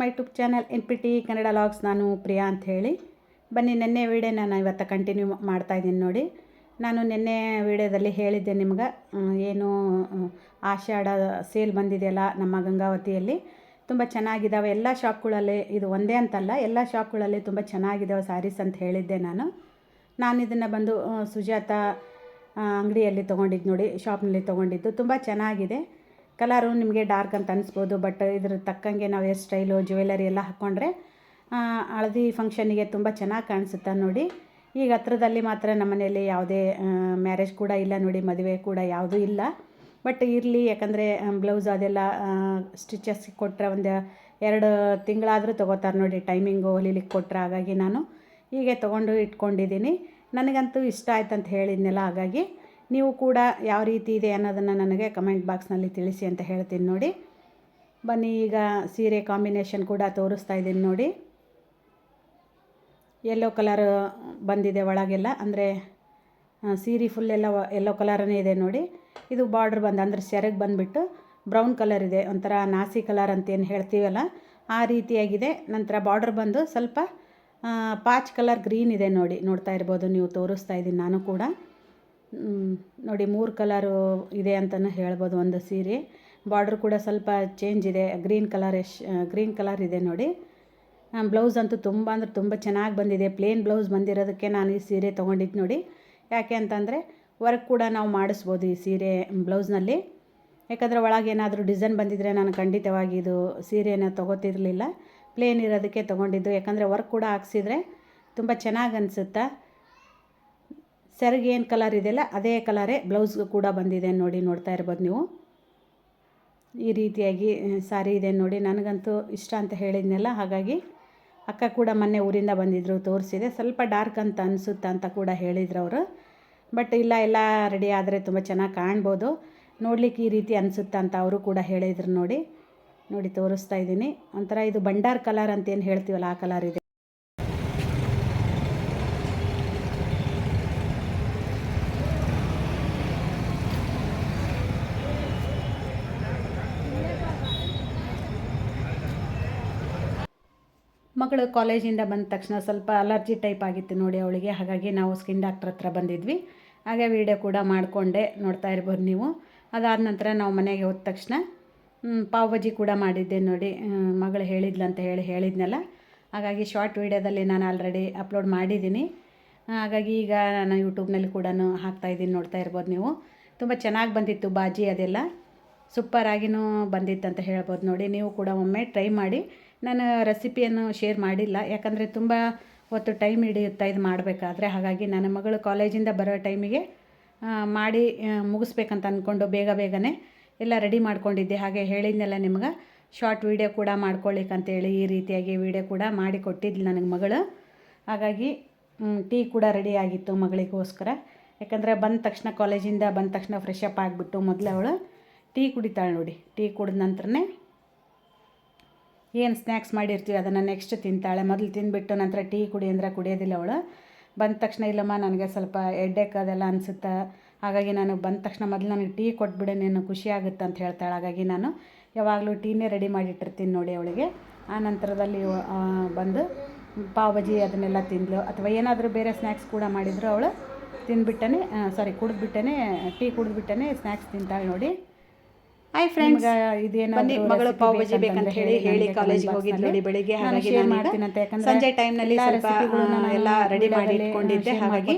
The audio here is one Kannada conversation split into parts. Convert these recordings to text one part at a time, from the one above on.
My YouTube channel N P T Kannada vlogs ನಾನು ಪ್ರಿಯಾ ಅಂತ ಹೇಳಿ. ಬನ್ನಿ, ನಿನ್ನೆ ವೀಡಿಯೋ ನಾನು ಇವತ್ತು ಕಂಟಿನ್ಯೂ ಮಾಡ್ತಾಯಿದ್ದೀನಿ ನೋಡಿ. ನಾನು ನಿನ್ನೆ ವೀಡಿಯೋದಲ್ಲಿ ಹೇಳಿದ್ದೆ ನಿಮ್ಗೆ ಏನು ಆಷಾಢ ಸೇಲ್ ಬಂದಿದೆಯಲ್ಲ ನಮ್ಮ ಗಂಗಾವತಿಯಲ್ಲಿ. ತುಂಬ ಚೆನ್ನಾಗಿದ್ದಾವೆ ಎಲ್ಲ ಶಾಪ್ಗಳಲ್ಲಿ, ಇದು ಒಂದೇ ಅಂತಲ್ಲ, ಎಲ್ಲ ಶಾಪ್ಗಳಲ್ಲಿ ತುಂಬ ಚೆನ್ನಾಗಿದ್ದಾವೆ ಸ್ಯಾರೀಸ್ ಅಂತ ಹೇಳಿದ್ದೆ ನಾನು. ನಾನು ಇದನ್ನು ಬಂದು ಸುಜಾತ ಅಂಗಡಿಯಲ್ಲಿ ತೊಗೊಂಡಿದ್ದು ನೋಡಿ, ಶಾಪ್ನಲ್ಲಿ ತೊಗೊಂಡಿದ್ದು. ತುಂಬ ಚೆನ್ನಾಗಿದೆ. ಕಲರು ನಿಮಗೆ ಡಾರ್ಕ್ ಅಂತ ಅನಿಸ್ಬೋದು, ಬಟ್ ಇದ್ರ ತಕ್ಕಂಗೆ ನಾವು ಹೇರ್ ಸ್ಟೈಲು ಜ್ಯುವೆಲರಿ ಎಲ್ಲ ಹಾಕ್ಕೊಂಡ್ರೆ ಹಳದಿ ಫಂಕ್ಷನಿಗೆ ತುಂಬ ಚೆನ್ನಾಗಿ ಕಾಣಿಸುತ್ತೆ ನೋಡಿ. ಈಗ ಹತ್ರದಲ್ಲಿ ಮಾತ್ರ ನಮ್ಮ ಮನೆಯಲ್ಲಿ ಯಾವುದೇ ಮ್ಯಾರೇಜ್ ಕೂಡ ಇಲ್ಲ ನೋಡಿ, ಮದುವೆ ಕೂಡ ಯಾವುದೂ ಇಲ್ಲ. ಬಟ್ ಇರಲಿ, ಯಾಕಂದರೆ ಬ್ಲೌಸ್ ಅದೆಲ್ಲ ಸ್ಟಿಚಸ್ ಕೊಟ್ಟರೆ ಒಂದು ಎರಡು ತಿಂಗಳಾದರೂ ತೊಗೋತಾರೆ ನೋಡಿ ಟೈಮಿಂಗು ಹೊಲಿಲಿಕ್ಕೆ ಕೊಟ್ಟರೆ ಹಾಗಾಗಿ ನಾನು. ಹೀಗೆ ತೊಗೊಂಡು ಇಟ್ಕೊಂಡಿದ್ದೀನಿ. ನನಗಂತೂ ಇಷ್ಟ ಆಯ್ತು ಅಂತ ಹೇಳಿದ್ನಲ್ಲ, ಹಾಗಾಗಿ ನೀವು ಕೂಡ ಯಾವ ರೀತಿ ಇದೆ ಅನ್ನೋದನ್ನು ನನಗೆ ಕಮೆಂಟ್ ಬಾಕ್ಸ್ನಲ್ಲಿ ತಿಳಿಸಿ ಅಂತ ಹೇಳ್ತೀನಿ ನೋಡಿ. ಬನ್ನಿ, ಈಗ ಸೀರೆ ಕಾಂಬಿನೇಷನ್ ಕೂಡ ತೋರಿಸ್ತಾ ಇದ್ದೀನಿ ನೋಡಿ. ಯೆಲ್ಲೋ ಕಲರ್ ಬಂದಿದೆ ಒಳಗೆಲ್ಲ, ಅಂದರೆ ಸೀರೆ ಫುಲ್ ಎಲ್ಲ ಯೆಲ್ಲೋ ಕಲರನೇ ಇದೆ ನೋಡಿ. ಇದು ಬಾರ್ಡ್ರ್ ಬಂದು, ಅಂದರೆ ಸೆರಗ್ ಬಂದುಬಿಟ್ಟು ಬ್ರೌನ್ ಕಲರ್ ಇದೆ, ಒಂಥರ ನಾಸಿ ಕಲರ್ ಅಂತ ಏನು ಹೇಳ್ತೀವಲ್ಲ, ಆ ರೀತಿಯಾಗಿದೆ. ನಂತರ ಬಾರ್ಡ್ರ್ ಬಂದು ಸ್ವಲ್ಪ ಪಾಚ್ ಕಲರ್ ಗ್ರೀನ್ ಇದೆ ನೋಡಿ, ನೋಡ್ತಾ ಇರ್ಬೋದು, ನೀವು ತೋರಿಸ್ತಾ ಇದ್ದೀನಿ ನಾನು ಕೂಡ. ನೋಡಿ, ಮೂರು ಕಲರು ಇದೆ ಅಂತಲೂ ಹೇಳ್ಬೋದು ಒಂದು ಸೀರೆ. ಬಾರ್ಡ್ರ್ ಕೂಡ ಸ್ವಲ್ಪ ಚೇಂಜ್ ಇದೆ. Green colour ash green colour ಇದೆ ನೋಡಿ. ಬ್ಲೌಸ್ ಅಂತೂ ತುಂಬ ಅಂದರೆ ತುಂಬ ಚೆನ್ನಾಗಿ ಬಂದಿದೆ. ಪ್ಲೇನ್ ಬ್ಲೌಸ್ ಬಂದಿರೋದಕ್ಕೆ ನಾನು ಈ ಸೀರೆ ತೊಗೊಂಡಿದ್ದು ನೋಡಿ. ಯಾಕೆ ಅಂತಂದರೆ ವರ್ಕ್ ಕೂಡ ನಾವು ಮಾಡಿಸ್ಬೋದು ಈ ಸೀರೆ ಬ್ಲೌಸ್ನಲ್ಲಿ ಯಾಕಂದರೆ ಒಳಗೆ ಏನಾದರೂ ಡಿಸೈನ್ ಬಂದಿದ್ದರೆ ನಾನು ಖಂಡಿತವಾಗಿ ಇದು ಸೀರೆನ ತೊಗೋತಿರಲಿಲ್ಲ. ಪ್ಲೇನ್ ಇರೋದಕ್ಕೆ ತೊಗೊಂಡಿದ್ದು. ಯಾಕಂದರೆ ವರ್ಕ್ ಕೂಡ ಹಾಕ್ಸಿದ್ರೆ ತುಂಬ ಚೆನ್ನಾಗಿ ಅನಿಸುತ್ತೆ? ಸೆರಗ್ ಏನು ಕಲರ್ ಇದೆಯಲ್ಲ ಅದೇ ಕಲರೇ ಬ್ಲೌಸ್ ಕೂಡ ಬಂದಿದೆ ನೋಡಿ ನೋಡ್ತಾ ಇರ್ಬೋದು ನೀವು. ಈ ರೀತಿಯಾಗಿ ಸಾರಿ ಇದೆ ನೋಡಿ, ನನಗಂತೂ ಇಷ್ಟ ಅಂತ ಹೇಳಿದ್ನಲ್ಲ, ಹಾಗಾಗಿ ಅಕ್ಕ ಕೂಡ ಮೊನ್ನೆ ಊರಿಂದ ಬಂದಿದ್ದರು ತೋರಿಸಿದೆ. ಸ್ವಲ್ಪ ಡಾರ್ಕ್ ಅಂತ ಅನಿಸುತ್ತೆ ಅಂತ ಕೂಡ ಹೇಳಿದ್ರು ಅವರು. ಬಟ್ ಇಲ್ಲ, ಎಲ್ಲ ರೆಡಿ ಆದರೆ ತುಂಬ ಚೆನ್ನಾಗಿ ಕಾಣ್ಬೋದು. ನೋಡಲಿಕ್ಕೆ ಈ ರೀತಿ ಅನಿಸುತ್ತೆ ಅಂತ ಅವರು ಕೂಡ ಹೇಳಿದ್ರು ನೋಡಿ. ನೋಡಿ, ತೋರಿಸ್ತಾ ಇದ್ದೀನಿ. ಒಂಥರ ಇದು ಬಂಡಾರ್ ಕಲರ್ ಅಂತ ಏನು ಹೇಳ್ತೀವಲ್ಲ, ಆ ಕಲರ್ ಇದೆ. ಮಗಳು ಕಾಲೇಜಿಂದ ಬಂದ ತಕ್ಷಣ ಸ್ವಲ್ಪ ಅಲರ್ಜಿ ಟೈಪ್ ಆಗಿತ್ತು ನೋಡಿ ಅವಳಿಗೆ, ಹಾಗಾಗಿ ನಾವು ಸ್ಕಿನ್ ಡಾಕ್ಟ್ರ್ ಹತ್ರ ಬಂದಿದ್ವಿ. ಹಾಗೆ ವೀಡಿಯೋ ಕೂಡ ಮಾಡಿಕೊಂಡೆ, ನೋಡ್ತಾ ಇರ್ಬೋದು ನೀವು. ಅದಾದ ನಂತರ ನಾವು ಮನೆಗೆ ಹೋದ ತಕ್ಷಣ ಪಾವ್ ಬಜ್ಜಿ ಕೂಡ ಮಾಡಿದ್ದೆ ನೋಡಿ. ಮಗಳು ಹೇಳಿದ್ಲು ಅಂತ ಹೇಳಿ ಹೇಳಿದ್ನಲ್ಲ. ಹಾಗಾಗಿ ಶಾರ್ಟ್ ವೀಡಿಯೋದಲ್ಲಿ ನಾನು ಆಲ್ರೆಡಿ ಅಪ್ಲೋಡ್ ಮಾಡಿದ್ದೀನಿ. ಹಾಗಾಗಿ ಈಗ ನಾನು ಯೂಟ್ಯೂಬ್ನಲ್ಲಿ ಕೂಡ ಹಾಕ್ತಾ ಇದ್ದೀನಿ, ನೋಡ್ತಾ ಇರ್ಬೋದು ನೀವು. ತುಂಬ ಚೆನ್ನಾಗಿ ಬಂದಿತ್ತು ಬಾಜಿ ಅದೆಲ್ಲ. ಸೂಪರಾಗಿನೂ ಬಂದಿತ್ತು ಅಂತ ಹೇಳ್ಬೋದು ನೋಡಿ. ನೀವು ಕೂಡ ಒಮ್ಮೆ ಟ್ರೈ ಮಾಡಿ. ನಾನು ರೆಸಿಪಿಯನ್ನು ಶೇರ್ ಮಾಡಿಲ್ಲ. ಯಾಕಂದರೆ ತುಂಬ ಹೊತ್ತು ಟೈಮ್ ಹಿಡಿಯುತ್ತಾ ಇದು ಮಾಡಬೇಕಾದ್ರೆ. ಹಾಗಾಗಿ ನನ್ನ ಮಗಳು ಕಾಲೇಜಿಂದ ಬರೋ ಟೈಮಿಗೆ ಮಾಡಿ ಮುಗಿಸ್ಬೇಕಂತ ಅಂದ್ಕೊಂಡು ಬೇಗ ಬೇಗನೆ ಎಲ್ಲ ರೆಡಿ ಮಾಡ್ಕೊಂಡಿದ್ದೆ. ಹಾಗೆ ಹೇಳಿದ್ನೆಲ್ಲ ನಿಮ್ಗೆ, ಶಾರ್ಟ್ ವೀಡಿಯೋ ಕೂಡ ಮಾಡ್ಕೊಳ್ಳಿಕ್ಕಂತೇಳಿ ಈ ರೀತಿಯಾಗಿ ವೀಡಿಯೋ ಕೂಡ ಮಾಡಿ ಕೊಟ್ಟಿದ್ಲು ನನಗೆ ಮಗಳು. ಹಾಗಾಗಿ ಟೀ ಕೂಡ ರೆಡಿ ಆಗಿತ್ತು ಮಗಳಿಗೋಸ್ಕರ. ಯಾಕಂದರೆ ಬಂದ ತಕ್ಷಣ ಕಾಲೇಜಿಂದ ಬಂದ ತಕ್ಷಣ ಫ್ರೆಶ್ ಅಪ್ ಆಗಿಬಿಟ್ಟು ಮೊದಲು ಅವಳು ಟೀ ಕುಡಿತಾಳೆ ನೋಡಿ. ಟೀ ಕುಡಿದ ನಂತರನೇ ಏನು ಸ್ನ್ಯಾಕ್ಸ್ ಮಾಡಿರ್ತೀವಿ ಅದನ್ನು ನೆಕ್ಸ್ಟ್ ತಿಂತಾಳೆ. ಮೊದಲು ತಿಂದುಬಿಟ್ಟು ನಂತರ ಟೀ ಕುಡಿ ಅಂದರೆ ಕುಡಿಯೋದಿಲ್ಲ ಅವಳು. ಬಂದ ತಕ್ಷಣ ಇಲ್ಲಮ್ಮ, ನನಗೆ ಸ್ವಲ್ಪ ಎಡ್ಡೆಕ್ ಅದೆಲ್ಲ ಅನಿಸುತ್ತೆ. ಹಾಗಾಗಿ ನಾನು ಬಂದ ತಕ್ಷಣ ಮೊದಲು ನನಗೆ ಟೀ ಕೊಟ್ಬಿಡೆ, ನೀನು ಖುಷಿ ಆಗುತ್ತೆ ಅಂತ ಹೇಳ್ತಾಳೆ. ಹಾಗಾಗಿ ನಾನು ಯಾವಾಗಲೂ ಟೀನೇ ರೆಡಿ ಮಾಡಿಟ್ಟಿರ್ತೀನಿ ನೋಡಿ ಅವಳಿಗೆ. ಆ ನಂತರದಲ್ಲಿ ಬಂದು ಪಾವ್ ಬಜಿ ಅದನ್ನೆಲ್ಲ ತಿಂದಳು ಅಥವಾ ಏನಾದರೂ ಬೇರೆ ಸ್ನ್ಯಾಕ್ಸ್ ಕೂಡ ಮಾಡಿದ್ರು ಅವಳು. ತಿಂದ್ಬಿಟ್ಟನೆ ಸಾರಿ ಕುಡಿದ್ಬಿಟ್ಟನೇ ಟೀ ಕುಡಿದ್ಬಿಟ್ಟೇ ಸ್ನ್ಯಾಕ್ಸ್ ತಿಂತಾಳೆ ನೋಡಿ. ಹಾಯ್ ಫ್ರೆಂಡ್ಸ್ ಇದೇನು ಬನ್ನಿ ಮಗಳು ಪಾವ್ ಬಜಿ ಬೇಕಂತ ಹೇಳಿ ಹೇಳಿ ಕಾಲೇಜಿಗೆ ಹೋಗಿದ್ದು ನೋಡಿ ಬೆಳಿಗ್ಗೆ ಹಾಗಾಗಿ ನಾನು ಸಂಜೆ ಟೈಮ್ನಲ್ಲಿ ನಲ್ಲಿ ಸ್ವಲ್ಪ ಎಲ್ಲ ರೆಡಿ ಮಾಡಿ ಇಟ್ಕೊಂಡಿದ್ದೆ ಹಾಗಾಗಿ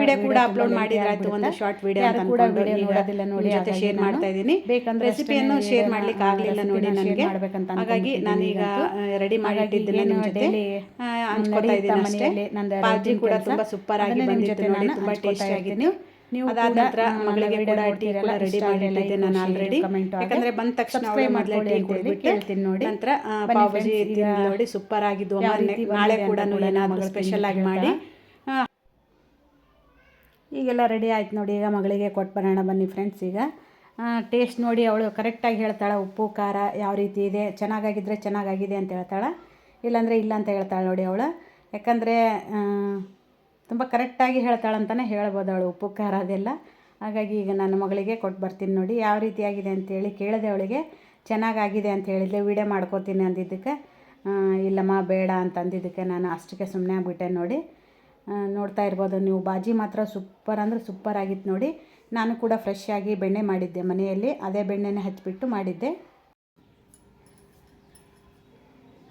ವಿಡಿಯೋ ಕೂಡ ಅಪ್ಲೋಡ್ ಮಾಡಿದ್ರಾಯ್ತು ಒಂದು ಶಾರ್ಟ್ ವಿಡಿಯೋ ಅಂತ ಕೂಡ ಅನ್ಕೊಂಡು ಈಗ ನೋಡೋದಿಲ್ಲ ನೋಡಿ ಜೊತೆ ಶೇರ್ ಮಾಡ್ತಾ ಇದ್ದೀನಿ ಬೇಕಂದ್ರೆ ರೆಸಿಪಿಯನ್ನು ಶೇರ್ ಮಾಡ್ಲಿಕ್ಕೆ ಆಗ್ಲಿಲ್ಲ ನೋಡಿ ನನಗೆ. ಹಾಗಾಗಿ ನಾನು ಈಗ ರೆಡಿ ಮಾಡಿ ಇಟ್ಟಿದ್ದೇನೆ ನಿಮ್ಮ ಜೊತೆ. ಹಂಚ್ಕೊತಾ ಇದ್ದೀನಿ ಅಷ್ಟೇ. ಪಾಜಿ ಕೂಡ ತುಂಬಾ ಸೂಪರ್ ಆಗಿ ಬಂದಿತ್ತು ನೋಡಿ ತುಂಬಾ ಟೇಸ್ಟಿ ಇರ್ತೀನಿ. ನೀವು ಅದಾದ ನಂತರ ಮಗಳಿಗೆ ಕೂಡ ಟೀ ಕೂಡ ರೆಡಿ ಮಾಡಿಟ್ಟಿದ್ದೆ ನಾನು ಆಲ್ರೆಡಿ ಯಾಕಂದ್ರೆ ಬಂದ ತಕ್ಷಣ ಅವಳು ಮೊದಲೇ ಟೀ ಅಂತ ಹೇಳಿ ಕೇಳ್ತೀನಿ ನೋಡಿ. ನಂತರ ಪಾವ್ ತಿಂದು ನೋಡಿ ಸೂಪರ್ ಆಗಿದ್ದು ನಾಳೆ ಕೂಡ ಏನಾದರೂ ಸ್ಪೆಷಲ್ ಆಗಿ ಮಾಡಿ. ಈಗೆಲ್ಲ ರೆಡಿ ಆಯ್ತು ನೋಡಿ ಈಗ ಮಗಳಿಗೆ ಕೊಟ್ಟು ಬರೋಣ ಬನ್ನಿ ಫ್ರೆಂಡ್ಸ್ ಈಗ. ಟೇಸ್ಟ್ ನೋಡಿ ಅವಳು ಕರೆಕ್ಟಾಗಿ ಹೇಳ್ತಾಳೆ ಉಪ್ಪು ಖಾರ ಯಾವ ರೀತಿ ಇದೆ ಚೆನ್ನಾಗಾಗಿದ್ದರೆ ಚೆನ್ನಾಗಾಗಿದೆ ಅಂತ ಹೇಳ್ತಾಳೆ ಇಲ್ಲಾಂದರೆ ಇಲ್ಲ ಅಂತ ಹೇಳ್ತಾಳೆ ನೋಡಿ ಅವಳು. ಯಾಕಂದರೆ ತುಂಬ ಕರೆಕ್ಟಾಗಿ ಹೇಳ್ತಾಳಂತಲೇ ಹೇಳ್ಬೋದು ಅವಳು ಉಪ್ಪು, ಖಾರ ಅದೆಲ್ಲ. ಹಾಗಾಗಿ ಈಗ ನನ್ನ ಮಗಳಿಗೆ ಕೊಟ್ಟು ಬರ್ತೀನಿ ನೋಡಿ, ಯಾವ ರೀತಿಯಾಗಿದೆ ಅಂತೇಳಿ ಕೇಳಿದೆ ಅವಳಿಗೆ. ಚೆನ್ನಾಗಾಗಿದೆ ಅಂತ ಹೇಳಿದ್ಲೆ, ವೀಡಿಯೋ ಮಾಡ್ಕೋತೀನಿ ಅಂದಿದ್ದಕ್ಕೆ. ಇಲ್ಲಮ್ಮ, ಬೇಡ ಅಂತ ಅಂದಿದ್ದಕ್ಕೆ ನಾನು ಅಷ್ಟಕ್ಕೆ ಸುಮ್ಮನೆ ಆಗಿಬಿಟ್ಟೆ ನೋಡಿ. ನೋಡ್ತಾ ಇರ್ಬೋದು, ನೀವು ಬಾಜಿ ಮಾತ್ರ ಸೂಪರ್ ಅಂದರೆ ಸೂಪರ್ ಆಗಿತ್ತು ನೋಡಿ. ನಾನು ಕೂಡ ಫ್ರೆಶ್ ಆಗಿ ಬೆಣ್ಣೆ ಮಾಡಿದ್ದೆ ಮನೆಯಲ್ಲಿ, ಅದೇ ಬೆಣ್ಣೆನೇ ಹಚ್ಚಿಬಿಟ್ಟು ಮಾಡಿದ್ದೆ.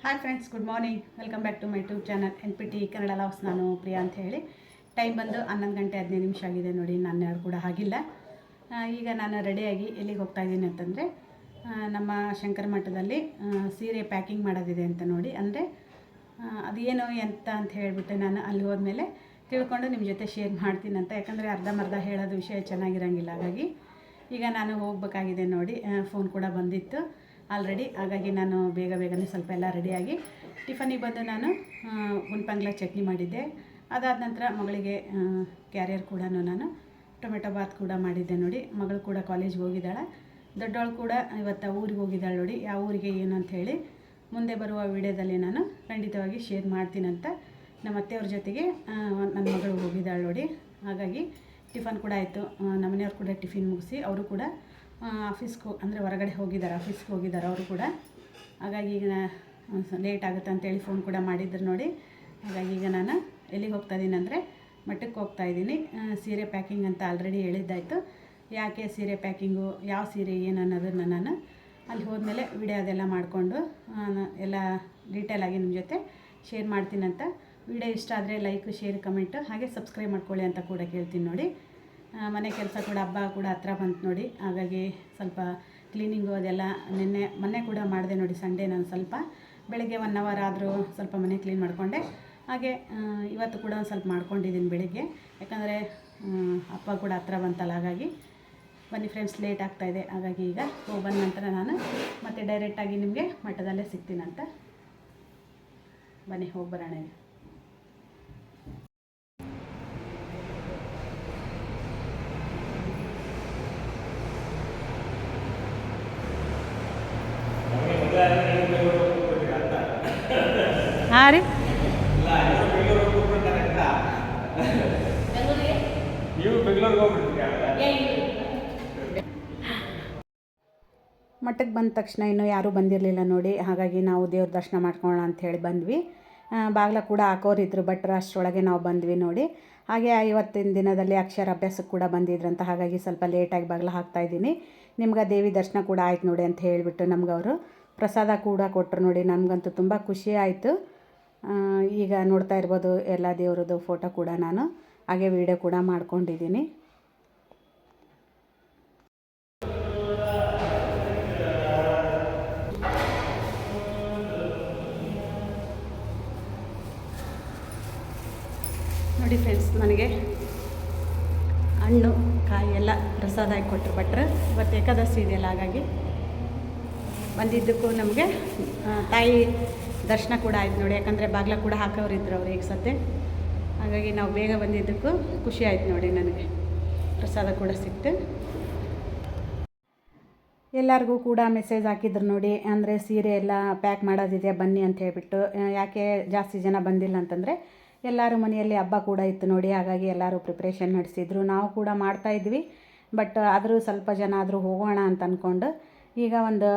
Hi friends good morning welcome back to my YouTube channel N P T Kannada loves ನಾನು ಪ್ರಿಯಾ ಅಂತ ಹೇಳಿ. ಟೈಮ್ ಬಂದು ಹನ್ನೊಂದು ಗಂಟೆ ಹದಿನೈದು ನಿಮಿಷ ಆಗಿದೆ ನೋಡಿ, ನಾನು ಯಾರು ಕೂಡ ಆಗಿಲ್ಲ ಈಗ ನಾನು ರೆಡಿಯಾಗಿ ಎಲ್ಲಿಗೆ ಹೋಗ್ತಾ ಇದ್ದೀನಿ ಅಂತಂದರೆ ನಮ್ಮ ಶಂಕರ ಮಠದಲ್ಲಿ ಸೀರೆ ಪ್ಯಾಕಿಂಗ್ ಮಾಡೋದಿದೆ ಅಂತ ನೋಡಿ. ಅಂದರೆ ಅದೇನು ಎಂತ ಅಂತ ಹೇಳಿಬಿಟ್ಟು ನಾನು ಅಲ್ಲಿ ಹೋದ್ಮೇಲೆ ತಿಳ್ಕೊಂಡು ನಿಮ್ಮ ಜೊತೆ ಶೇರ್ ಮಾಡ್ತೀನಿ ಅಂತ. ಯಾಕಂದರೆ ಅರ್ಧಂಬರ್ಧ ಹೇಳೋದು ವಿಷಯ ಚೆನ್ನಾಗಿರಂಗಿಲ್ಲ. ಹಾಗಾಗಿ ಈಗ ನಾನು ಹೋಗ್ಬೇಕಾಗಿದೆ ನೋಡಿ. ಫೋನ್ ಕೂಡ ಬಂದಿತ್ತು. ಆಲ್ರೆಡಿ. ಹಾಗಾಗಿ ನಾನು ಬೇಗ ಬೇಗನೆ ಸ್ವಲ್ಪ ಎಲ್ಲ ರೆಡಿಯಾಗಿ ಟಿಫನಿಗೆ ಬಂದು ನಾನು ಗುಂಡ್ಪಂಗ್ಲ ಚಟ್ನಿ ಮಾಡಿದ್ದೆ. ಅದಾದ ನಂತರ ಮಗಳಿಗೆ ಕ್ಯಾರಿಯರ್ ಕೂಡ ನಾನು, ಟೊಮೆಟೊ ಬಾತ್ ಕೂಡ ಮಾಡಿದ್ದೆ ನೋಡಿ. ಮಗಳು ಕೂಡ ಕಾಲೇಜ್ಗೆ ಹೋಗಿದ್ದಾಳೆ. ದೊಡ್ಡವಳು ಕೂಡ ಇವತ್ತು ಊರಿಗೆ ಹೋಗಿದ್ದಾಳೆ ನೋಡಿ. ಯಾವ ಊರಿಗೆ ಏನು ಅಂತ ಹೇಳಿ ಮುಂದೆ ಬರುವ ವಿಡಿಯೋದಲ್ಲಿ ನಾನು ಖಂಡಿತವಾಗಿ ಶೇರ್ ಮಾಡ್ತೀನಂತ ನಮ್ಮ ಅತ್ತೆಯವ್ರ ಜೊತೆಗೆ ನನ್ನ ಮಗಳು ಹೋಗಿದ್ದಾಳೆ ನೋಡಿ. ಹಾಗಾಗಿ ಟಿಫನ್ ಕೂಡ ಆಯಿತು. ನಮ್ಮನೆಯವ್ರು ಕೂಡ ಟಿಫಿನ್ ಮುಗಿಸಿ, ಅವರು ಕೂಡ ಆಫೀಸ್ಗೆ ಅಂದರೆ ಹೊರಗಡೆ ಹೋಗಿದ್ದಾರೆ ಆಫೀಸ್ಗೆ ಹೋಗಿದ್ದಾರೆ ಅವರು ಕೂಡ. ಹಾಗಾಗಿ ಈಗ ಲೇಟ್ ಆಗುತ್ತೆ ಅಂತೇಳಿ ಫೋನ್ ಕೂಡ ಮಾಡಿದ್ರು ನೋಡಿ. ಹಾಗಾಗಿ ಈಗ ನಾನು ಎಲ್ಲಿಗೆ ಹೋಗ್ತಾ ಇದ್ದೀನಿ ಅಂದರೆ ಮಠಕ್ಕೆ ಹೋಗ್ತಾ ಇದ್ದೀನಿ. ಸೀರೆ ಪ್ಯಾಕಿಂಗ್ ಅಂತ ಆಲ್ರೆಡಿ ಹೇಳಿದ್ದಾಯಿತು. ಯಾಕೆ ಸೀರೆ ಪ್ಯಾಕಿಂಗು ಯಾವ ಸೀರೆ ಏನು ಅನ್ನೋದನ್ನು ನಾನು ಅಲ್ಲಿ ಹೋದ್ಮೇಲೆ ವಿಡಿಯೋ ಅದೆಲ್ಲ ಮಾಡಿಕೊಂಡು ಎಲ್ಲ ಡೀಟೇಲಾಗಿ ನಿಮ್ಮ ಜೊತೆ ಶೇರ್ ಮಾಡ್ತೀನಂತ ವಿಡಿಯೋ ಇಷ್ಟ ಆದರೆ ಲೈಕ್ ಶೇರ್ ಕಮೆಂಟ್ ಹಾಗೆ ಸಬ್ಸ್ಕ್ರೈಬ್ ಮಾಡ್ಕೊಳ್ಳಿ ಅಂತ ಕೂಡ ಕೇಳ್ತೀನಿ ನೋಡಿ. ಮನೆ ಕೆಲಸ ಕೂಡ ಹಬ್ಬ ಕೂಡ ಹತ್ರ ಬಂತು ನೋಡಿ. ಹಾಗಾಗಿ ಸ್ವಲ್ಪ ಕ್ಲೀನಿಂಗು ಅದೆಲ್ಲ ನಿನ್ನೆ, ಮೊನ್ನೆ ಕೂಡ ಮಾಡಿದೆ ನೋಡಿ ಸಂಡೇ ನಾನು ಸ್ವಲ್ಪ. ಬೆಳಗ್ಗೆ ಒನ್ ಅವರ್ ಆದರೂ ಸ್ವಲ್ಪ ಮನೆ ಕ್ಲೀನ್ ಮಾಡಿಕೊಂಡೆ. ಹಾಗೆ ಇವತ್ತು ಕೂಡ ಒಂದು ಸ್ವಲ್ಪ ಮಾಡ್ಕೊಂಡಿದ್ದೀನಿ ಬೆಳಿಗ್ಗೆ. ಯಾಕಂದರೆ ಹಬ್ಬ ಕೂಡ ಹತ್ರ ಬಂತಲ್ಲ ಹಾಗಾಗಿ. ಬನ್ನಿ ಫ್ರೆಂಡ್ಸ್ ಲೇಟ್ ಆಗ್ತಾಯಿದೆ ಹಾಗಾಗಿ ಈಗ ಹೋಗಿ ಬಂದ ನಂತರ ನಾನು ಮತ್ತೆ ಡೈರೆಕ್ಟಾಗಿ ನಿಮಗೆ ಮಠದಲ್ಲೇ ಸಿಗ್ತೀನಂತ ಬನ್ನಿ, ಹೋಗಿ ಬರೋಣ ಹಾಂ ಮಠಕ್ಕೆ ಬಂದ ತಕ್ಷಣ ಇನ್ನೂ ಯಾರೂ ಬಂದಿರಲಿಲ್ಲ ನೋಡಿ, ಹಾಗಾಗಿ ನಾವು ದೇವ್ರ ದರ್ಶನ ಮಾಡ್ಕೊಳ್ಳೋಣ ಅಂತ ಹೇಳಿ ಬಂದ್ವಿ. ಬಾಗಿಲ ಕೂಡ ಹಾಕೋರಿದ್ರು ಭಟ್ರ ಅಷ್ಟರೊಳಗೆ ನಾವು ಬಂದ್ವಿ ನೋಡಿ. ಹಾಗೆ ಇವತ್ತಿನ ದಿನದಲ್ಲಿ ಅಕ್ಷರ ಅಭ್ಯಾಸಕ್ಕೆ ಕೂಡ ಬಂದಿದ್ರಂತ, ಹಾಗಾಗಿ ಸ್ವಲ್ಪ ಲೇಟಾಗಿ ಬಾಗಿಲ ಹಾಕ್ತಾ ಇದ್ದೀನಿ. ನಿಮ್ಗೆ ದೇವಿ ದರ್ಶನ ಕೂಡ ಆಯ್ತು ನೋಡಿ ಅಂತ ಹೇಳಿಬಿಟ್ಟು ನಮ್ಗೆ ಅವರು ಪ್ರಸಾದ ಕೂಡ ಕೊಟ್ಟರು ನೋಡಿ, ನಮಗಂತೂ ತುಂಬ ಖುಷಿ ಆಯಿತು. ಈಗ ನೋಡ್ತಾ ಇರ್ಬೋದು ಎಲ್ಲ ದೇವ್ರದ್ದು ಫೋಟೋ ಕೂಡ ನಾನು. ಹಾಗೆ ವಿಡಿಯೋ ಕೂಡ ಮಾಡ್ಕೊಂಡಿದ್ದೀನಿ. ನೋಡಿ ಫ್ರೆಂಡ್ಸ್ ನನಗೆ ಹಣ್ಣು, ಕಾಯಿ ಎಲ್ಲ ಪ್ರಸಾದ ಆಗಿ ಕೊಟ್ಟರು ಭಟ್ರು. ಇವತ್ತು ಏಕಾದಶಿ ಇದೆಯಲ್ಲ ಹಾಗಾಗಿ ಬಂದಿದ್ದಕ್ಕೂ ನಮಗೆ ತಾಯಿ ದರ್ಶನ ಕೂಡ ಆಯ್ತು ನೋಡಿ, ಯಾಕಂದರೆ ಬಾಗ್ಲ ಕೂಡ ಹಾಕೋರು ಇದ್ರು ಅವ್ರು ಈಗ ಸತ್ತೆ ಹಾಗಾಗಿ ನಾವು ಬೇಗ ಬಂದಿದ್ದಕ್ಕೂ ಖುಷಿ ಆಯ್ತು ನೋಡಿ ನನಗೆ. ಪ್ರಸಾದ ಕೂಡ ಸಿಕ್ತು. ಎಲ್ಲರಿಗೂ ಕೂಡ ಮೆಸೇಜ್ ಹಾಕಿದ್ರು ನೋಡಿ, ಅಂದರೆ ಸೀರೆ ಎಲ್ಲ ಪ್ಯಾಕ್ ಮಾಡೋದಿದೆ, ಬನ್ನಿ ಅಂತ ಹೇಳ್ಬಿಟ್ಟು. ಯಾಕೆ ಜಾಸ್ತಿ ಜನ ಬಂದಿಲ್ಲ ಅಂತಂದರೆ, ಎಲ್ಲರೂ ಮನೆಯಲ್ಲಿ ಹಬ್ಬ ಕೂಡ ಇತ್ತು ನೋಡಿ, ಹಾಗಾಗಿ ಎಲ್ಲರೂ ಪ್ರಿಪ್ರೇಷನ್ ನಡೆಸಿದ್ರು. ನಾವು ಕೂಡ ಮಾಡ್ತಾ ಇದ್ವಿ ಬಟ್ ಆದರೂ ಸ್ವಲ್ಪ ಜನ ಆದರೂ ಹೋಗೋಣ ಅಂತ ಅಂದ್ಕೊಂಡು ಈಗ ಒಂದು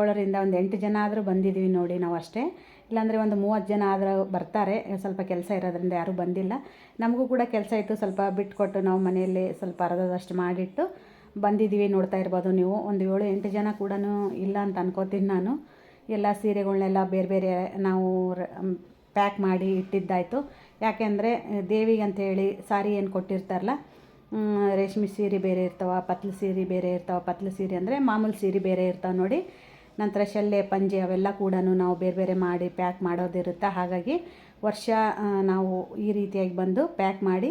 ಏಳರಿಂದ ಒಂದು ಎಂಟು ಜನ ಆದರೂ ಬಂದಿದ್ದೀವಿ ನೋಡಿ ನಾವು ಅಷ್ಟೇ. ಇಲ್ಲಾಂದರೆ ಒಂದು ಮೂವತ್ತು ಜನ ಆದರೂ ಬರ್ತಾರೆ, ಸ್ವಲ್ಪ ಕೆಲಸ ಇರೋದ್ರಿಂದ ಯಾರೂ ಬಂದಿಲ್ಲ. ನಮಗೂ ಕೂಡ ಕೆಲಸ ಇತ್ತು, ಸ್ವಲ್ಪ ಬಿಟ್ಕೊಟ್ಟು ನಾವು ಮನೆಯಲ್ಲಿ ಸ್ವಲ್ಪ ಅರ್ಧದಷ್ಟು ಮಾಡಿಟ್ಟು ಬಂದಿದ್ದೀವಿ ನೋಡ್ತಾ ಇರ್ಬೋದು ನೀವು. ಒಂದು ಏಳು ಎಂಟು ಜನ ಕೂಡ ಇಲ್ಲ ಅಂತ ಅನ್ಕೋತೀನಿ ನಾನು. ಎಲ್ಲ ಸೀರೆಗಳನ್ನೆಲ್ಲ ಬೇರೆ ಬೇರೆ ನಾವು ಪ್ಯಾಕ್ ಮಾಡಿ ಇಟ್ಟಿದ್ದಾಯಿತು. ಯಾಕೆಂದರೆ ದೇವಿಗೆ ಅಂತೇಳಿ ಸಾರಿ ಏನು ಕೊಟ್ಟಿರ್ತಾರಲ್ಲ ರೇಷ್ಮೆ ಸೀರೆ ಬೇರೆ ಇರ್ತಾವೆ, ಪತ್ಲು ಸೀರೆ ಬೇರೆ ಇರ್ತಾವೆ, ಪತ್ಲು ಸೀರೆ ಅಂದರೆ ಮಾಮೂಲು ಸೀರೆ ಬೇರೆ ಇರ್ತಾವೆ ನೋಡಿ. ನಂತರ ಶಲ್ಲೆ, ಪಂಜೆ ಅವೆಲ್ಲ ಕೂಡ ನಾವು ಬೇರೆ ಬೇರೆ ಮಾಡಿ ಪ್ಯಾಕ್ ಮಾಡೋದಿರುತ್ತೆ ಹಾಗಾಗಿ ವರ್ಷ ನಾವು ಈ ರೀತಿಯಾಗಿ ಬಂದು ಪ್ಯಾಕ್ ಮಾಡಿ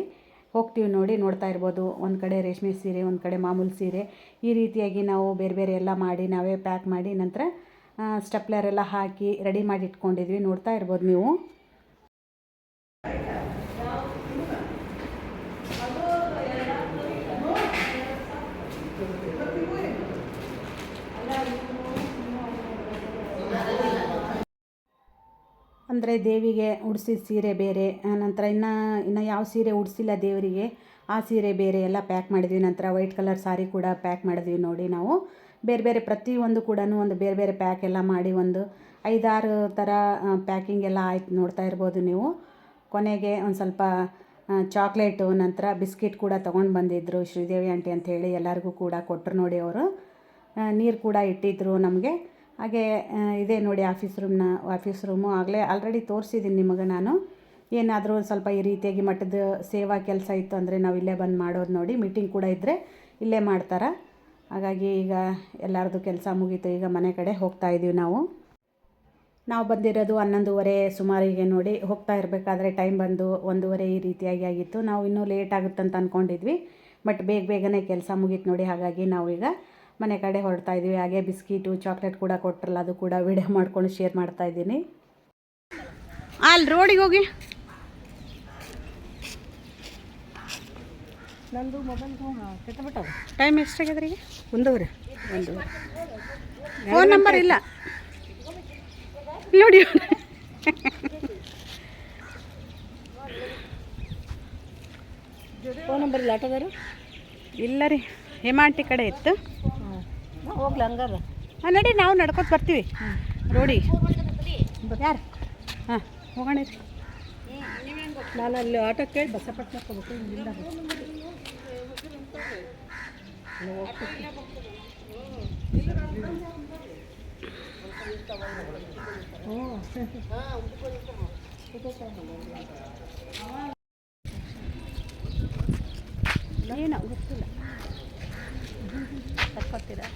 ಹೋಗ್ತೀವಿ ನೋಡಿ. ನೋಡ್ತಾ ಇರ್ಬೋದು, ಒಂದು ಕಡೆ ರೇಷ್ಮೆ ಸೀರೆ, ಒಂದು ಕಡೆ ಮಾಮೂಲು ಸೀರೆ. ಈ ರೀತಿಯಾಗಿ ನಾವು ಬೇರೆ ಬೇರೆ ಎಲ್ಲ ಮಾಡಿ ನಾವೇ ಪ್ಯಾಕ್ ಮಾಡಿ ನಂತರ ಸ್ಟೆಪ್ಲರ್ ಎಲ್ಲ ಹಾಕಿ ರೆಡಿ ಮಾಡಿ ಇಟ್ಕೊಂಡಿದ್ವಿ. ನೋಡ್ತಾ ಇರ್ಬೋದು ನೀವು. ಅಂದರೆ ದೇವಿಗೆ ಉಡಿಸಿದ ಸೀರೆ ಬೇರೆ ನಂತರ ಇನ್ನು ಇನ್ನು ಯಾವ ಸೀರೆ ಉಡಿಸಿಲ್ಲ ದೇವರಿಗೆ, ಆ ಸೀರೆ ಬೇರೆ ಎಲ್ಲ ಪ್ಯಾಕ್ ಮಾಡಿದ್ವಿ. ನಂತರ ವೈಟ್ ಕಲರ್ ಸಾರಿ ಕೂಡ ಪ್ಯಾಕ್ ಮಾಡಿದ್ವಿ ನೋಡಿ ನಾವು. ಬೇರೆ ಬೇರೆ ಪ್ರತಿಯೊಂದು ಕೂಡ ಒಂದು ಬೇರೆ ಬೇರೆ ಪ್ಯಾಕ್ ಎಲ್ಲ ಮಾಡಿ ಒಂದು ಐದಾರು ಥರ ಪ್ಯಾಕಿಂಗ್ ಎಲ್ಲ ಆಯ್ತು ನೋಡ್ತಾ ಇರ್ಬೋದು ನೀವು. ಕೊನೆಗೆ ಒಂದು ಸ್ವಲ್ಪ ಚಾಕ್ಲೇಟು ನಂತರ ಬಿಸ್ಕಿಟ್ ಕೂಡ ತೊಗೊಂಡು ಬಂದಿದ್ದರು ಶ್ರೀದೇವಿ ಆಂಟಿ ಅಂತ ಹೇಳಿ ಎಲ್ಲರಿಗೂ ಕೂಡ ಕೊಟ್ಟರು ನೋಡಿ ಅವರು. ನೀರು ಕೂಡ ಇಟ್ಟಿದ್ದರು ನಮಗೆ. ಹಾಗೆ ಇದೆ ನೋಡಿ ಆಫೀಸ್ ರೂಮ್ನ, ಆಫೀಸ್ ರೂಮು. ಆಗಲೇ ಆಲ್ರೆಡಿ ತೋರಿಸಿದ್ದೀನಿ ನಿಮಗೆ ನಾನು. ಏನಾದರೂ ಸ್ವಲ್ಪ ಈ ರೀತಿಯಾಗಿ ಮಠದ ಸೇವಾ ಕೆಲಸ ಇತ್ತು ಅಂದರೆ ನಾವು ಇಲ್ಲೇ ಬಂದು ಮಾಡೋದು ನೋಡಿ. ಮೀಟಿಂಗ್ ಕೂಡ ಇದ್ದರೆ ಇಲ್ಲೇ ಮಾಡ್ತಾರೆ? ಹಾಗಾಗಿ ಈಗ ಎಲ್ಲರದು ಕೆಲಸ ಮುಗೀತು. ಈಗ ಮನೆ ಕಡೆ ಹೋಗ್ತಾ ಇದ್ದೀವಿ ನಾವು. ನಾವು ಬಂದಿರೋದು ಹನ್ನೊಂದುವರೆ ಸುಮಾರಿಗೆ ನೋಡಿ. ಹೋಗ್ತಾ ಇರಬೇಕಾದ್ರೆ ಟೈಮ್ ಬಂದು ಒಂದೂವರೆ ಈ ರೀತಿಯಾಗಿ ಆಗಿತ್ತು. ನಾವು ಇನ್ನೂ ಲೇಟ್ ಆಗುತ್ತಂತ ಅಂದ್ಕೊಂಡಿದ್ವಿ ಬಟ್ ಬೇಗ ಬೇಗನೆ ಕೆಲಸ ಮುಗೀತು ನೋಡಿ. ಹಾಗಾಗಿ ನಾವೀಗ ಮನೆ ಕಡೆ ಹೊರಡ್ತಾ ಇದ್ದೀವಿ ಹಾಗೆ ಬಿಸ್ಕಿಟು ಚಾಕ್ಲೇಟ್ ಕೂಡ ಕೊಟ್ಟರಲ್ಲ ಅದು ಕೂಡ ವಿಡಿಯೋ ಮಾಡ್ಕೊಂಡು ಶೇರ್ ಮಾಡ್ತಾ ಇದ್ದೀನಿ. ಅಲ್ಲಿ ರೋಡಿಗೆ ಹೋಗಿ. ನಂದು ಮೊಬೈಲ್ ಟೈಮ್ ಎಷ್ಟಾಗ್ಯದ್ರಿ ಈಗ ಒಂದೂವರೆ. ಒಂದು ಫೋನ್ ನಂಬರ್ ಇಲ್ಲ. ನೋಡಿ. ಫೋನ್ ನಂಬರ್ ಇಲ್ಲ. ಆಟೋದವರು? ಇಲ್ಲ ರೀ. ಹೇಮಾಂಟಿ ಕಡೆ ಇತ್ತು. ಹೋಗ್ಲಿ ಹಂಗಾರ ಹಾಂ, ನಡಿ, ನಾವು ನಡ್ಕೊತ ಬರ್ತೀವಿ. ರೋಡಿ. ಯಾರು? ಹಾಂ, ಹೋಗೋಣ ರೀ ನಾನು ಅಲ್ಲಿ ಆಟೋ ಕೇಳಿ ಬಸಪಟ್ನಕ್ಕೆ ಹೋಗ್ಬೇಕು ಇಲ್ಲಿಂದ ಏನೋ? ಗೊತ್ತಿಲ್ಲ ತಕ್ಕೊತೀರಾ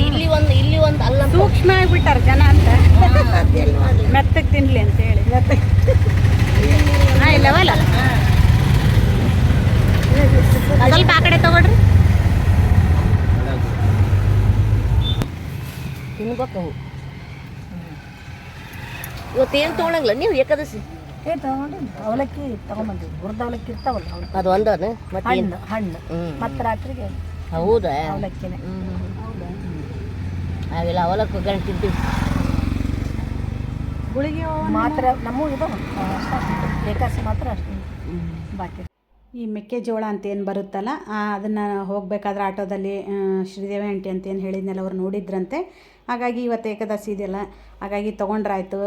ಇಲ್ಲಿ ಒಂದು ಇಲ್ಲಿ ಒಂದು ಅಲ್ಲ ಸೂಕ್ಷ್ಮ ಆಗ್ಬಿಟ್ಟಾರ ಜನ ಅಂತ. ಮೆತ್ತಗೆ ತಿನ್ಲಿ ಅಂತ ಹೇಳಿ. ಹಾಂ ಇಲ್ಲವಲ್ಲ ಸ್ವಲ್ಪ ಆ ಕಡೆ ತಗೊಳ್ರಿ. ತಿನ್ಬೇಕು ಇವತ್ತೇನು ತೊಗೊಳಂಗಿಲ್ಲ? ನೀವು ಏಕಾದಶಿ. ಏ ತಗೊಂಡು ಅವಲಕ್ಕಿ ತಗೊಂಬಂದಿವಿ ಹುರಿದ ಅವಲಕ್ಕಿ ಇರ್ತಾವಲ್ಲ ಅದು ಒಂದನ? ಮತ್ತೆ ಹಣ್ಣು ಹಣ್ಣು. ಮತ್ತೆ ರಾತ್ರಿಗೆ ಹೌದಾ? ಅವಲಕ್ಕಿನೇ. ಅವೆಲ್ಲ ಅವಲಕ್ಕಿ ಒಗ್ಗರಣೆ ತಿಂತೀವಿ. ಗುಳಿಗೆ ಮಾತ್ರ ನಮ್ಮ ಇದು ಏಕಾಸಿ ಮಾತ್ರ ಅಷ್ಟೇ. ಬಾಕಿ ಈ ಮೆಕ್ಕೆಜೋಳ ಅಂತ ಏನು ಬರುತ್ತಲ್ಲ ಅದನ್ನು ಹೋಗಬೇಕಾದ್ರೆ ಆಟೋದಲ್ಲಿ ಶ್ರೀದೇವಿ ಆಂಟಿ ಅಂತ ಏನು ಹೇಳಿದ್ನೆಲ್ಲ ಅವ್ರು ನೋಡಿದ್ರಂತೆ. ಹಾಗಾಗಿ ಇವತ್ತು ಏಕದಶಿ ಇದೆಯಲ್ಲ ಹಾಗಾಗಿ ತೊಗೊಂಡ್ರಾಯ್ತು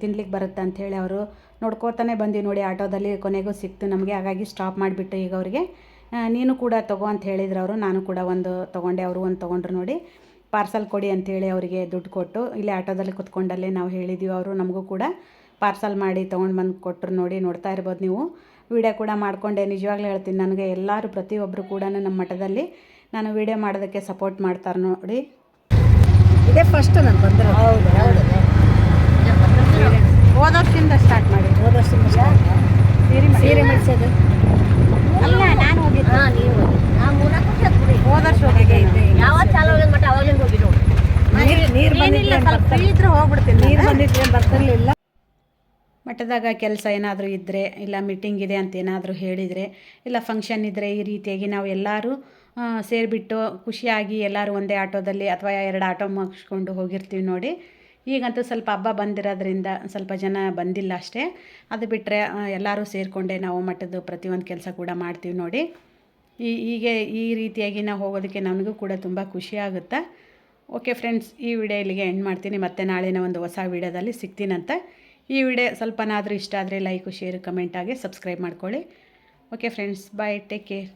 ತಿನ್ಲಿಕ್ಕೆ ಬರುತ್ತೆ ಅಂಥೇಳಿ ಅವರು ನೋಡ್ಕೋತಾನೆ ಬಂದ್ವಿ ನೋಡಿ ಆಟೋದಲ್ಲಿ ಕೊನೆಗೂ ಸಿಕ್ತು ನಮಗೆ. ಹಾಗಾಗಿ ಸ್ಟಾಪ್ ಮಾಡಿಬಿಟ್ಟು ಈಗ ಅವರಿಗೆ. ನೀನು ಕೂಡ ತಗೋ ಅಂತ ಹೇಳಿದ್ರು ಅವರು ನಾನು ಕೂಡ ಒಂದು ತೊಗೊಂಡೆ ಅವರು ಒಂದು ತೊಗೊಂಡ್ರು ನೋಡಿ. ಪಾರ್ಸಲ್ ಕೊಡಿ ಅಂಥೇಳಿ ಅವರಿಗೆ ದುಡ್ಡು ಕೊಟ್ಟು ಇಲ್ಲಿ ಆಟೋದಲ್ಲಿ ಕುತ್ಕೊಂಡಲ್ಲೇ ನಾವು ಹೇಳಿದ್ದೀವಿ ಅವರು ನಮಗೂ ಕೂಡ ಪಾರ್ಸಲ್ ಮಾಡಿ ತೊಗೊಂಡು ಬಂದು ಕೊಟ್ಟರು ನೋಡಿ ನೋಡ್ತಾ ಇರ್ಬೋದು ನೀವು. ವಿಡಿಯೋ ಕೂಡ ಮಾಡಿಕೊಂಡೆ ನಿಜವಾಗ್ಲೂ ಹೇಳ್ತೀನಿ ನನಗೆ ಎಲ್ಲರೂ ಪ್ರತಿಯೊಬ್ಬರು ಕೂಡ ನಮ್ಮ ಮಠದಲ್ಲಿ ನಾನು ವಿಡಿಯೋ ಮಾಡೋದಕ್ಕೆ ಸಪೋರ್ಟ್ ಮಾಡ್ತಾರೆ ನೋಡಿ. ಇದೇ ಫಸ್ಟ್ ನಾನು ಬಂದಿರೋ ಹೌದು ಹೌದು. ಹೋದ. ವರ್ಷದಿಂದ ಸ್ಟಾರ್ಟ್ ಮಾಡಿ ಹೋದ ವರ್ಷದಿಂದ ಸೀರೆ ಸೀರೆ ಮಾಡಿಸೋದು. ಹಾಂ ನೀವು. ನಾ ಮೂರ್ನಾಲ್ಕು ವರ್ಷ ಆಯ್ತು ಬಿಡಿ ಹೋದ ವರ್ಷ ಹೋಗಿದ್ದೆ ಯಾವಾಗ ಚಾಲು ಆಗಿದ ಮಟ್ಟ ಅವಾಗಲೇ ಹೋಗಿ ನೋಡಿ. ನೀರು ನೀರು ಏನಿಲ್ಲ ಬಂದಿಲ್ಲ ಸ್ವಲ್ಪ ಫ್ರೀ ಇದ್ರೆ ಹೋಗ್ಬಿಡ್ತೀನಿ ನೀರು ನಾನು. ಬಂದಿದ್ರೆ ಬರ್ತಿರ್ಲಿಲ್ಲ ಮಠದಾಗ ಕೆಲಸ ಏನಾದರೂ ಇದ್ದರೆ ಇಲ್ಲ ಮೀಟಿಂಗ್ ಇದೆ ಅಂತ ಏನಾದರೂ ಹೇಳಿದರೆ ಇಲ್ಲ ಫಂಕ್ಷನ್ ಇದ್ದರೆ ಈ ರೀತಿಯಾಗಿ ನಾವು ಎಲ್ಲರೂ ಸೇರಿಬಿಟ್ಟು ಖುಷಿಯಾಗಿ ಎಲ್ಲರೂ ಒಂದೇ ಆಟೋದಲ್ಲಿ ಅಥವಾ ಎರಡು ಆಟೋ ಮುಗಿಸ್ಕೊಂಡು ಹೋಗಿರ್ತೀವಿ ನೋಡಿ. ಈಗಂತೂ ಸ್ವಲ್ಪ ಹಬ್ಬ ಬಂದಿರೋದ್ರಿಂದ ಸ್ವಲ್ಪ ಜನ ಬಂದಿಲ್ಲ ಅಷ್ಟೇ. ಅದು ಬಿಟ್ಟರೆ ಎಲ್ಲರೂ ಸೇರಿಕೊಂಡೆ ನಾವು ಮಠದ ಪ್ರತಿಯೊಂದು ಕೆಲಸ ಕೂಡ ಮಾಡ್ತೀವಿ ನೋಡಿ. ಈ ಹೀಗೆ ಈ ರೀತಿಯಾಗಿ ನಾವು ಹೋಗೋದಕ್ಕೆ ನನಗೂ ಕೂಡ ತುಂಬ ಖುಷಿ ಆಗುತ್ತೆ? ಓಕೆ ಫ್ರೆಂಡ್ಸ್ ಈ ವಿಡಿಯೋ ಇಲ್ಲಿಗೆ ಎಂಡ್ ಮಾಡ್ತೀನಿ. ಮತ್ತೆ ನಾಳೆನ ಒಂದು ಹೊಸ ವಿಡಿಯೋದಲ್ಲಿ ಸಿಗ್ತೀನಂತೆ ಈ ವಿಡಿಯೋ ಸ್ವಲ್ಪನಾದರೂ ಇಷ್ಟ ಆದರೆ ಲೈಕ್ ಶೇರ್ ಕಮೆಂಟ್ ಆಗಿ ಸಬ್ಸ್ಕ್ರೈಬ್ ಮಾಡ್ಕೊಳ್ಳಿ. Okay friends bye take care